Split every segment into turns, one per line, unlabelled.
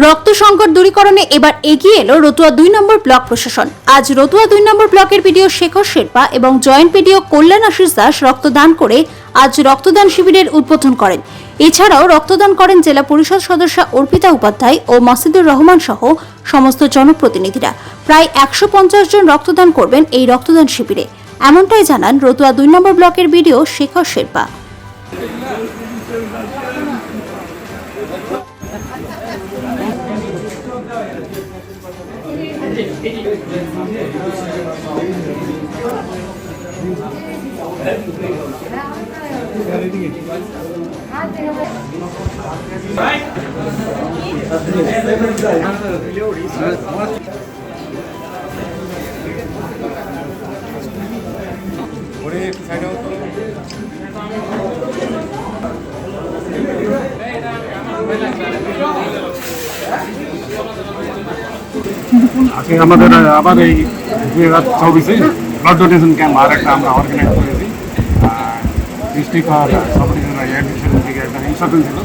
রক্ত সংকট দূরীকরণে এবার এগিয়ে এলো রতুয়া দুই নম্বর ব্লক প্রশাসন। আজ রতুয়া দুই নম্বর ব্লকের পিডিও শেখর শেরপা এবং জয়েন্ট পিডিও কল্যাণ আশিস দাস রক্তদান করে আজ রক্তদান শিবিরের উদ্বোধন করেন। এছাড়াও রক্তদান করেন জেলা পরিষদ সদস্য অর্পিতা উপাধ্যায় ও মাসিদুর রহমান সহ সমস্ত জনপ্রতিনিধিরা। প্রায় একশো পঞ্চাশ জন রক্তদান করবেন এই রক্তদান শিবিরে। এমনটাই জানান রতুয়া দুই নম্বর ব্লকের বিডিও শেখর শেরপা।
俺最後 আজকে আমাদের আবার এই দুই হাজার চব্বিশে ব্লাড ডোনেশন ক্যাম্প আর একটা আমরা অর্গানাইজ করেছি। ডিস্ট্রিক্ট আর সাব রিজনাল অ্যাডমিশন থেকে একটা ইনস্ট্রাকশন ছিল।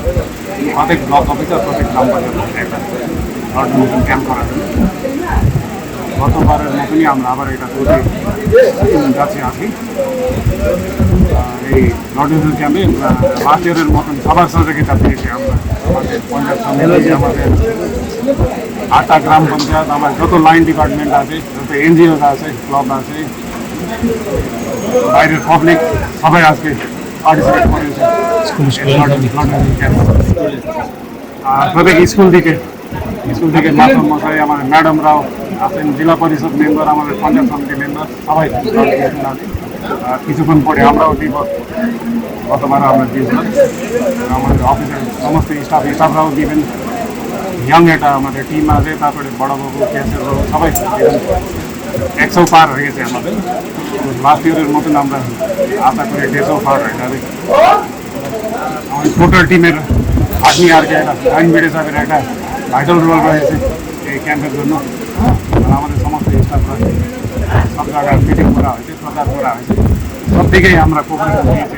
প্রত্যেক ব্লক অফিসার প্রত্যেক গ্রাম পঞ্চায়েত একটা ব্লাড ডোনেশন ক্যাম্প করার জন্য। গতবারের মতনই আমরা আবার এটা করে যাচ্ছি আর এই ব্লাড ডোনেশন ক্যাম্পে লাস্ট ইয়ারের মতন সবার সহযোগিতা পেয়েছি আমরা আমাদের পঞ্চায়েত সমিতি, আমাদের আটটা গ্রাম পঞ্চায়েত আমার যত লাইন ডিপার্টমেন্ট আছে যত এনজিও আছে ক্লাব আছে বাইরের পাবলিক সবাই আজকে পার্টিসিপেট করেছে। আর প্রত্যেক স্কুল থেকে স্কুল থেকে মাস্টার মশাই আমার ম্যাডামরাও আছেন জেলা পরিষদ মেম্বার আমাদের পঞ্চায়েত সমিতি মেম্বার সবাই। আর কিছুক্ষণ পরে আমরাও দিব। গতবার আমরা দিয়েছিলাম। আমাদের অফিসের সমস্ত স্টাফ স্টাফরাও দিবেন। ইয়াং একটা আমাদের টিম আছে, তারপরে বড়বাবু ক্যাসের বাবু, সবাই একশো পার হয়ে গেছে আমাদের। লাস্ট ইয়ারের মতন আমরা আশা করি দেড়শো পার হয়ে যাবে। আমাদের টোটাল টিমের আপনি আর কি একটা লাইন বেড়ে সাহেবের একটা ভাইটাল রোল রয়েছে এই ক্যাম্পের জন্য। আমাদের সমস্ত স্টাফরা সব জায়গায় মিটিং করা হয়েছে প্রচার করা হয়েছে। সব দিকেই আমরা কোপারেশন দিয়েছি